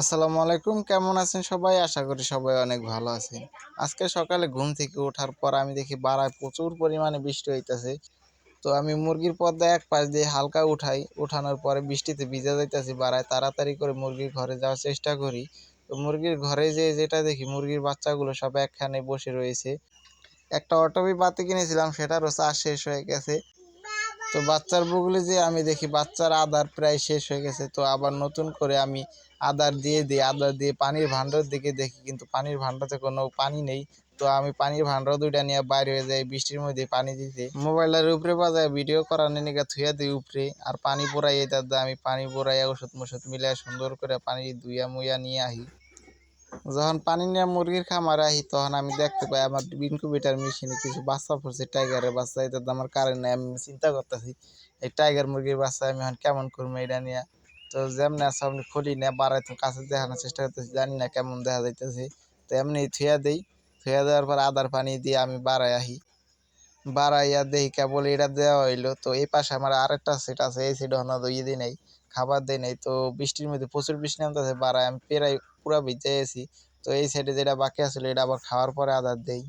আসসালামু আলাইকুম, কেমন আছেন সবাই? আশা করি সবাই অনেক ভালো আছেন। আজকে সকালে ঘুম থেকে ওঠার পর আমি দেখি বাড়ায় প্রচুর পরিমাণে বৃষ্টি হইতেছে। তো আমি মুরগির পর্দা এক পাশ দিয়ে হালকা উঠাই, উঠানোর পরে বৃষ্টিতে ভিজে যাইতেছি বাড়ায় তাড়াতাড়ি করে মুরগির ঘরে যাওয়ার চেষ্টা করি। তো মুরগির ঘরে যে যেটা দেখি, মুরগির বাচ্চাগুলো সব একখানে বসে রয়েছে। একটা অটোবি বাতি কিনেছিলাম, সেটারও চাষ শেষ হয়ে গেছে। তো বাচ্চার বগুলি যে আমি দেখি বাচ্চার আদার প্রায় শেষ হয়ে গেছে, তো আবার নতুন করে আমি আদার দিয়ে দিই, আদার দিয়ে পানির ভাণ্ডার দিকে দেখি, কিন্তু পানির ভাণ্ডাতে কোনো পানি নেই। তো আমি পানির ভাণ্ডার দুইটা নিয়ে বাইরে হয়ে যাই, বৃষ্টির মধ্যে পানি দিতে। মোবাইলের উপরে বাজায়, ভিডিও করার নিয়ে থুয়া দিই উপরে, আর পানি পোড়াই দিয়ে আমি পানি পোড়াই ওষুধ মষুধ মিলাই সুন্দর করে পানি ধুইয়া মুইয়া নিয়ে আহি। যখন পানি নিয়ে মুরগির খামারে আহি, তখন আমি দেখতে পাই আমার ইনকিউবেটার মেশিনে কিছু বাচ্চা পড়ছে, টাইগারের বাচ্চা। এটাতে আমার কারেন্ট নেই, আমি চিন্তা করতেছি, এই টাইগার মুরগির বাচ্চা আমি এখন কেমন করব এটা নিয়ে। তো যেমনি আছে আপনি খুলি বাড়াই তো কাছে দেখানোর চেষ্টা করতেছি, জানি না কেমন দেখা যাইতেছে। তো এমনি থুয়া দিই, থুয়া দেওয়ার পর আদার পানি দিয়ে আমি বাড়াই আহি। বাড়াইয়া দেখি কেবল এটা দেওয়া হইল, তো এই পাশে আমার আরেকটা সেট আছে, এই সেট হনা ইয়ে দিই নাই, খাবার দেয় নাই, তো বৃষ্টির মধ্যে প্রচুর বৃষ্টি নামতেছে, বাড়ায় আমি প্রায় পুরা ভিজে গেছি। তো এই সাইডে যেটা বাকি আসলে এটা আবার খাওয়ার পরে আদার দেই।